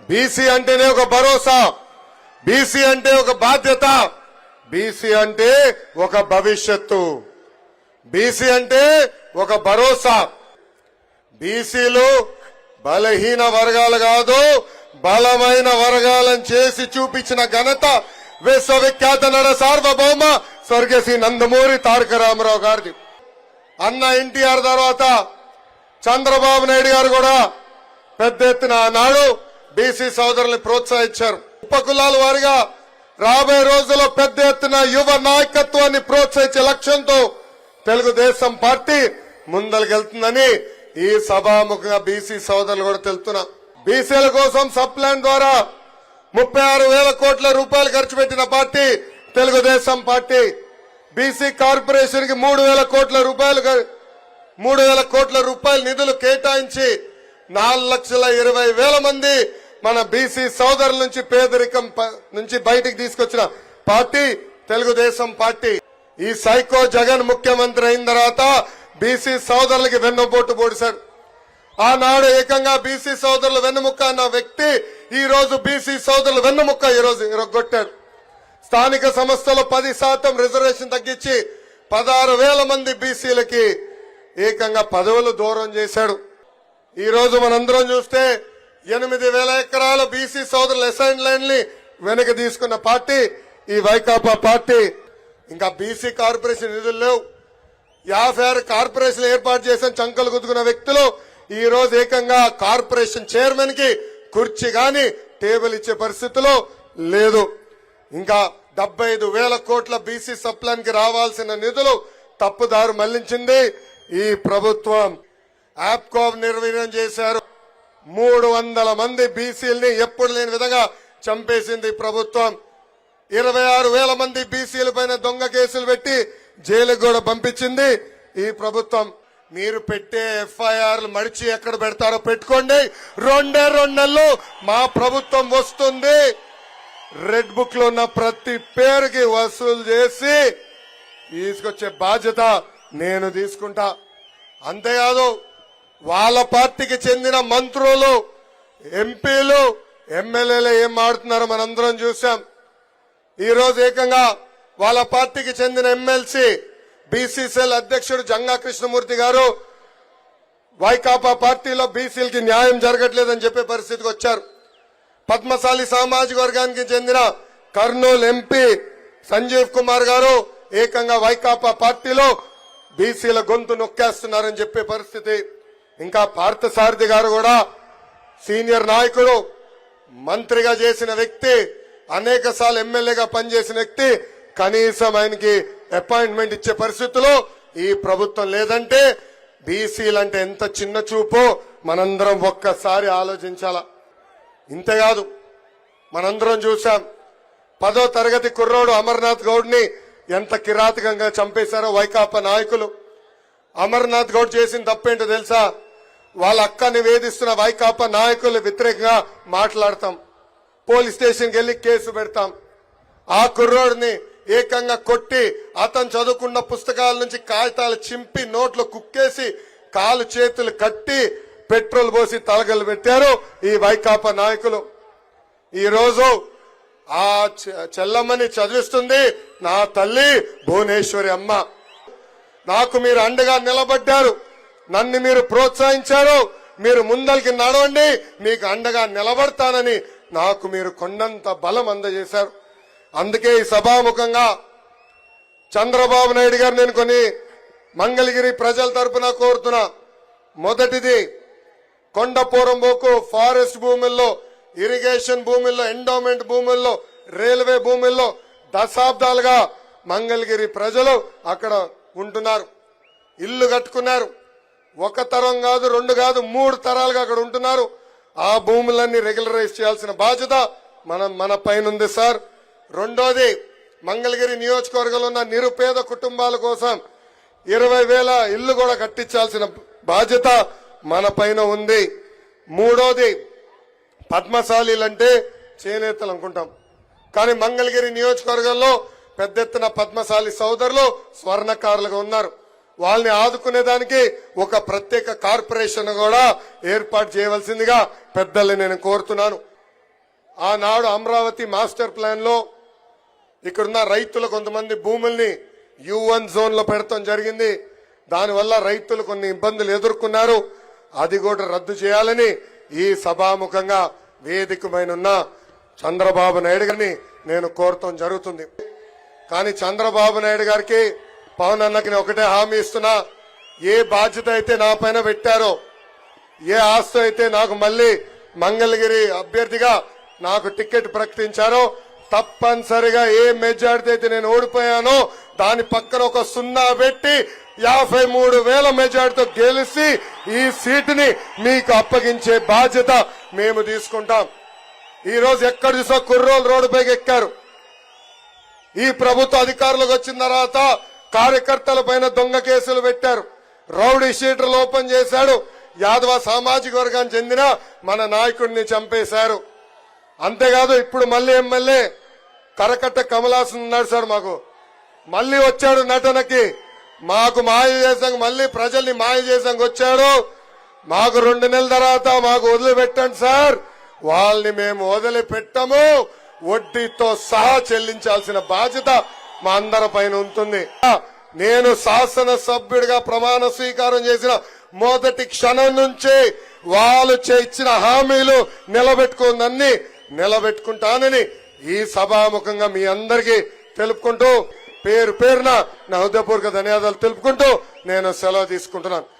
BC అంటేనే ఒక భరోసా. BC అంటే ఒక బాధ్యత. బీసీ అంటే ఒక భవిష్యత్తు. బీసీ అంటే ఒక భరోసా. బీసీలు బలహీన వర్గాలు కాదు బలమైన వర్గాలను చేసి చూపించిన ఘనత విశ్వవిఖ్యాత నడ సార్వభౌమ స్వర్గశ్రీ నందమూరి తారక రామారావు గారిది. అన్న ఎన్టీఆర్ తర్వాత చంద్రబాబు నాయుడు గారు కూడా పెద్ద ఎత్తున ఆనాడు బీసీ సోదరుల్ని ప్రోత్సహించారు. ఉపకులాల వారిగా రాబోయే రోజుల్లో పెద్ద ఎత్తున యువ నాయకత్వాన్ని ప్రోత్సహించే లక్ష్యంతో తెలుగుదేశం పార్టీ ముందలకెళ్తుందని ఈ సభాముఖంగా బీసీ సోదరులు కూడా తెలుపుతున్నా బీసీల కోసం సబ్ ద్వారా ముప్పై ఆరు వేల కోట్ల రూపాయలు ఖర్చు పెట్టిన పార్టీ తెలుగుదేశం పార్టీ. బీసీ కార్పొరేషన్కి మూడు వేల కోట్ల రూపాయలు మూడు వేల కోట్ల రూపాయల నిధులు కేటాయించి నాలుగు లక్షల ఇరవై వేల మంది మన బీసీ సోదరుల నుంచి పేదరికం ప- నుంచి బయటికి తీసుకొచ్చిన పార్టీ తెలుగుదేశం పార్టీ. ఈ సైకో జగన్ ముఖ్యమంత్రి అయిన తర్వాత బీసీ సోదరులకి వెన్నుపోటు పొడిశాడు ఆనాడు ఏకంగా బీసీ సోదరులు వెన్నుముక్క అన్న వ్యక్తి ఈ రోజు బీసీ సోదరులు వెన్నుముక్క ఈ రోజు ఇరగొట్టాడు స్థానిక సంస్థలో పది శాతం రిజర్వేషన్ తగ్గించి పదహారు వేల మంది బీసీలకి ఏకంగా పదవులు దూరం చేశాడు. ఈ రోజు మనందరం చూస్తే ఎనిమిది వేల ఎకరాల బీసీ సోదరుల అసైన్ లైన్ని వెనక్కి తీసుకున్న పార్టీ ఈ వైకాపా పార్టీ. ఇంకా బీసీ కార్పొరేషన్ నిధులు లేవు. యాభై ఆరు కార్పొరేషన్ ఏర్పాటు చేసిన చంకలు గుద్దుకున్న వ్యక్తులు ఈ రోజు ఏకంగా కార్పొరేషన్ చైర్మన్కి కుర్చీ గాని టేబుల్ ఇచ్చే పరిస్థితిలో లేదు. ఇంకా డెబ్బై ఐదు వేల కోట్ల బీసీ సప్లాన్కి రావాల్సిన నిధులు తప్పుదారు మళ్ళించింది ఈ ప్రభుత్వం. యాప్కోవ్ నిర్వీర్యం చేశారు. మూడు వందల మంది బీసీలని ఎప్పుడు లేని విధంగా చంపేసింది ప్రభుత్వం. ఇరవై ఆరు వేల మంది బీసీల పైన దొంగ కేసులు పెట్టి జైలుకు కూడా పంపించింది ఈ ప్రభుత్వం. మీరు పెట్టే ఎఫ్ఐఆర్లు మడిచి ఎక్కడ పెడతారో పెట్టుకోండి. రెండే రెండు నెలలు మా ప్రభుత్వం వస్తుంది. రెడ్ బుక్లో ఉన్న ప్రతి పేరుకి వసూలు చేసి తీసుకొచ్చే బాధ్యత నేను తీసుకుంటా. అంతేకాదు వాళ్ళ పార్టీకి చెందిన మంత్రులు ఎంపీలు ఎమ్మెల్యేలు ఏం మాడుతున్నారో మనందరం చూసాం ఈరోజు ఏకంగా వాళ్ళ పార్టీకి చెందిన ఎమ్మెల్సీ బీసీసీఎల్ అధ్యక్షుడు జంగా కృష్ణమూర్తి గారు వైకాపా పార్టీలో బీసీలకి న్యాయం జరగట్లేదని చెప్పే పరిస్థితికి వచ్చారు. పద్మశాలి సామాజిక వర్గానికి చెందిన కర్నూలు ఎంపీ సంజీవ్ కుమార్ గారు ఏకంగా వైకాపా పార్టీలో బీసీల గొంతు నొక్కేస్తున్నారని చెప్పే పరిస్థితి. ఇంకా పార్థసారథి గారు కూడా సీనియర్ నాయకుడు మంత్రిగా చేసిన వ్యక్తి అనేక సార్లు ఎమ్మెల్యేగా పనిచేసిన వ్యక్తి కనీసం ఆయనకి అపాయింట్మెంట్ ఇచ్చే పరిస్థితుల్లో ఈ ప్రభుత్వం లేదంటే బీసీలంటే ఎంత చిన్న చూపో. మనందరం ఒక్కసారి ఆలోచించాల? ఇంతేకాదు మనందరం చూసాం పదో తరగతి కుర్రోడు అమర్నాథ్ గౌడ్ని ఎంత కిరాతకంగా చంపేశారో వైకాపా నాయకులు. అమర్నాథ్ గౌడ్ చేసిన తప్పేంటో తెలుసా? వాళ్ళ అక్కని వేధిస్తున్న వైకాపా నాయకులు వ్యతిరేకంగా మాట్లాడతాం. పోలీస్ స్టేషన్కి వెళ్ళి కేసు పెడతాం. ఆ కుర్రోడిని ఏకంగా కొట్టి అతను చదువుకున్న పుస్తకాల నుంచి కాగితాలు చింపి నోట్లో కుక్కేసి కాలు చేతులు కట్టి పెట్రోల్ పోసి తలగలు పెట్టారు ఈ వైకాపా నాయకులు. ఈరోజు ఆ చె- చెల్లమ్మని చదివిస్తుంది నా తల్లి భువనేశ్వరి అమ్మ. నాకు మీరు అండగా నిలబడ్డారు. నన్ను మీరు ప్రోత్సహించారు. మీరు ముందరికి నడవండి. మీకు అండగా నిలబడతానని నాకు మీరు కొండంత బలం అందజేశారు. అందుకే ఈ సభాముఖంగా చంద్రబాబు నాయుడు గారు నేను కొన్ని మంగళగిరి ప్రజల తరపున కోరుతున్నా. మొదటిది కొండపూరం బోకు ఫారెస్ట్ భూముల్లో ఇరిగేషన్ భూముల్లో ఎండోమెంట్ భూముల్లో రైల్వే భూముల్లో దశాబ్దాలుగా మంగళగిరి ప్రజలు అక్కడ ఉంటున్నారు. ఇల్లు కట్టుకున్నారు. ఒక తరం కాదు రెండు కాదు మూడు తరాలుగా అక్కడ ఉంటున్నారు. ఆ భూములన్నీ రెగ్యులరైజ్ చేయాల్సిన బాధ్యత మనం మన పైన ఉంది సార్. రెండోది మంగళగిరి నియోజకవర్గంలో ఉన్న నిరుపేద కుటుంబాల కోసం ఇరవై వేల ఇల్లు కూడా కట్టించాల్సిన బాధ్యత మన పైన ఉంది. మూడోది పద్మశాలీలంటే చేనేతలు అనుకుంటాం. కానీ మంగళగిరి నియోజకవర్గంలో పెద్ద ఎత్తున పద్మశాలి సోదరులు స్వర్ణకారులుగా ఉన్నారు. వాళ్ళని ఆదుకునేదానికి ఒక ప్రత్యేక కార్పొరేషన్ కూడా ఏర్పాటు చేయవలసిందిగా పెద్దల్ని నేను కోరుతున్నాను. ఆనాడు అమరావతి మాస్టర్ ప్లాన్లో ఇక్కడున్న రైతులు కొంతమంది భూముల్ని యువన్ జోన్లో పెడతాం జరిగింది. దానివల్ల రైతులు కొన్ని ఇబ్బందులు ఎదుర్కొన్నారు. అది కూడా రద్దు చేయాలని ఈ సభాముఖంగా వేదికమైన చంద్రబాబు నాయుడు గారిని నేను కోరటం జరుగుతుంది. కానీ చంద్రబాబు నాయుడు గారికి పవన్ అన్నకి నేను ఒకటే హామీ ఇస్తున్నా. ఏ బాధ్యత అయితే నా పైన పెట్టారో ఏ ఆస్తి అయితే నాకు మళ్ళీ మంగళగిరి అభ్యర్థిగా నాకు టికెట్ ప్రకటించారో తప్పనిసరిగా ఏ మెజార్టీ అయితే నేను ఓడిపోయానో దాని పక్కన ఒక సున్నా పెట్టి యాభై మూడు వేల మెజార్టీతో గెలిచి ఈ సీటుని మీకు అప్పగించే బాధ్యత మేము తీసుకుంటాం. ఈ రోజు ఎక్కడ చూసా కుర్రోలు రోడ్డుపైకి ఎక్కారు. ఈ ప్రభుత్వ అధికారులకు వచ్చిన తర్వాత కార్యకర్తల పైన దొంగ కేసులు పెట్టారు. రౌడీ షీటర్లు ఓపెన్ చేశాడు. యాదవ సామాజిక వర్గానికి చెందిన మన నాయకుడిని చంపేశారు. అంతేకాదు ఇప్పుడు మళ్ళీ ఎమ్మెల్యే కరకట్ట కమలాసన్ ఉన్నాడు సార్ మాకు. మళ్ళీ వచ్చాడు నటనకి. మాకు మాయ చేసాం మళ్ళీ ప్రజల్ని మాయ చేసాం వచ్చాడు. మాకు రెండు నెలల తర్వాత మాకు వదిలిపెట్టండి సార్. వాళ్ళని మేము వదిలిపెట్టము. వడ్డీతో సహా చెల్లించాల్సిన బాధ్యత మా అందరి పైన ఉంటుంది. నేను శాసన సభ్యుడిగా ప్రమాణ స్వీకారం చేసిన మొదటి క్షణం నుంచి వాళ్ళు చే- ఇచ్చిన హామీలు నిలబెట్టుకుందన్ని నిలబెట్టుకుంటానని ఈ సభాముఖంగా మీ అందరికీ తెలుపుకుంటూ పేరు పేరున నా హృదయపూర్వక ధన్యవాదాలు తెలుపుకుంటూ నేను సెలవు తీసుకుంటున్నాను.